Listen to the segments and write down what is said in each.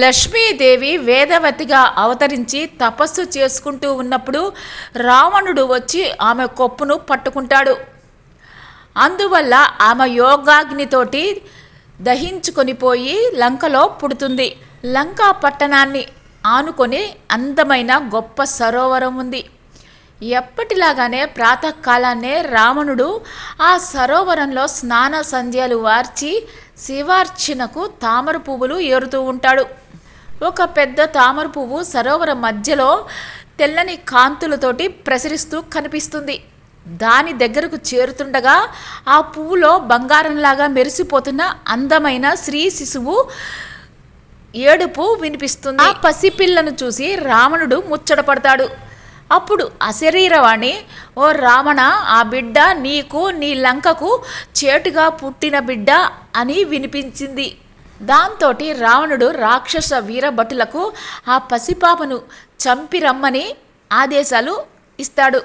లక్ష్మీదేవి వేదవతిగా అవతరించి తపస్సు చేసుకుంటూ ఉన్నప్పుడు రావణుడు వచ్చి ఆమె కొప్పును పట్టుకుంటాడు. అందువల్ల ఆమె యోగాగ్నితోటి దహించుకొని పోయి లంకలో పుడుతుంది. లంకా పట్టణాన్ని ఆనుకొని అందమైన గొప్ప సరోవరం ఉంది. ఎప్పటిలాగానే ప్రాతకాలాన్నే రావణుడు ఆ సరోవరంలో స్నాన సంధ్యలు వార్చి శివార్చనకు తామర పువ్వులు ఏరుతూ ఉంటాడు. ఒక పెద్ద తామర పువ్వు సరోవరం మధ్యలో తెల్లని కాంతులతోటి ప్రసరిస్తూ కనిపిస్తుంది. దాని దగ్గరకు చేరుతుండగా ఆ పువ్వులో బంగారంలాగా మెరిసిపోతున్న అందమైన స్త్రీ శిశువు ఏడుపు వినిపిస్తుంది. ఆ పసిపిల్లను చూసి రావణుడు ముచ్చటపడతాడు. అప్పుడు అశరీరవాణి ఓ రావణ ఆ బిడ్డ నీకు నీ లంకకు చేటుగా పుట్టిన బిడ్డ అని వినిపించింది. దాంతో రావణుడు రాక్షస వీరభటులకు ఆ పసిపాపను చంపి రమ్మని ఆదేశాలు ఇస్తాడు.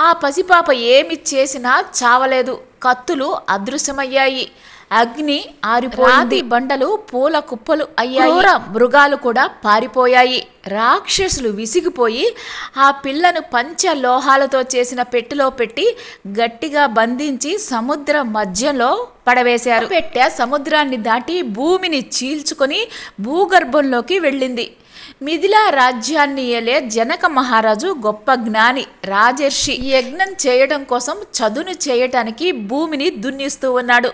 ఆ పసిపాప ఏమి చేసినా చావలేదు. కత్తులు అదృశ్యమయ్యాయి. అగ్ని ఆరిపోయింది. బండలు పూల కుప్పలు అయ్యాయి. మృగాలు కూడా పారిపోయాయి. రాక్షసులు విసిగిపోయి ఆ పిల్లను పంచలోహాలతో చేసిన పెట్టెలో పెట్టి గట్టిగా బంధించి సముద్ర మధ్యలో పడవేశారు. పెట్టె సముద్రాన్ని దాటి భూమిని చీల్చుకొని భూగర్భంలోకి వెళ్ళింది. మిథిలా రాజ్యాన్ని ఏలే జనక మహారాజు గొప్ప జ్ఞాని రాజర్షి. యజ్ఞం చేయడం కోసం చదును చేయటానికి భూమిని దున్నిస్తూ ఉన్నాడు.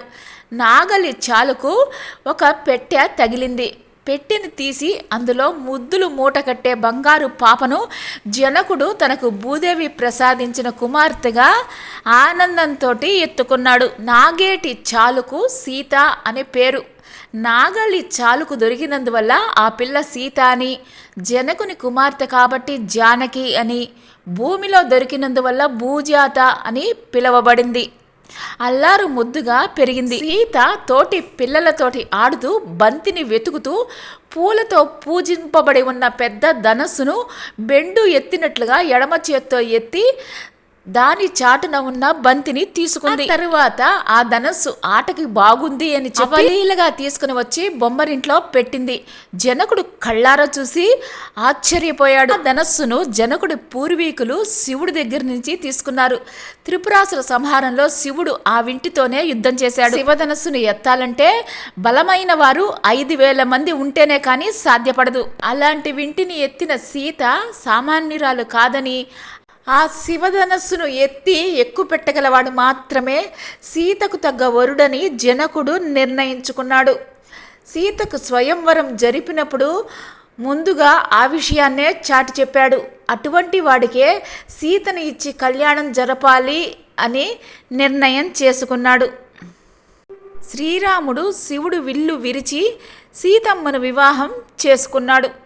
నాగలి చాలుకు ఒక పెట్టె తగిలింది. పెట్టెని తీసి అందులో ముద్దులు మూట కట్టే బంగారు పాపను జనకుడు తనకు భూదేవి ప్రసాదించిన కుమార్తెగా ఆనందంతో ఎత్తుకున్నాడు. నాగేటి చాలుకు సీత అనే పేరు. నాగలి చాలుకు దొరికినందువల్ల ఆ పిల్ల సీత అని జనకుని కుమార్తె కాబట్టి జానకి అని భూమిలో దొరికినందువల్ల భూజాత అని పిలువబడింది. అల్లారు ముద్దుగా పెరిగింది. సీత తోటి పిల్లలతోటి ఆడుతూ బంతిని వెతుకుతూ పూలతో పూజింపబడి ఉన్న పెద్ద ధనస్సును బెండు ఎత్తినట్లుగా ఎడమ చేత్తో ఎత్తి దాని చాటున ఉన్న బంతిని తీసుకుంది. తరువాత ఆ ధనస్సు ఆటకి బాగుంది అని చెప్పలీలగా తీసుకుని వచ్చి బొమ్మరింట్లో పెట్టింది. జనకుడు కళ్ళారా చూసి ఆశ్చర్యపోయాడు. ఆ ధనస్సును జనకుడి పూర్వీకులు శివుడి దగ్గర నుంచి తీసుకున్నారు. త్రిపురాసుల సంహారంలో శివుడు ఆ వింటితోనే యుద్ధం చేశాడు. శివధనస్సును ఎత్తాలంటే బలమైన వారు ఐదు వేల మంది ఉంటేనే కానీ సాధ్యపడదు. అలాంటి వింటిని ఎత్తిన సీత సామాన్యురాలు కాదని ఆ శివధనస్సును ఎత్తి ఎక్కుపెట్టగలవాడు మాత్రమే సీతకు తగ్గ వరుడని జనకుడు నిర్ణయించుకున్నాడు. సీతకు స్వయంవరం జరిపినప్పుడు ముందుగా ఆ విషయాన్నే చాటి చెప్పాడు. అటువంటి వాడికే సీతను ఇచ్చి కళ్యాణం జరపాలి అని నిర్ణయం చేసుకున్నాడు. శ్రీరాముడు శివుడు విల్లు విరిచి సీతమ్మను వివాహం చేసుకున్నాడు.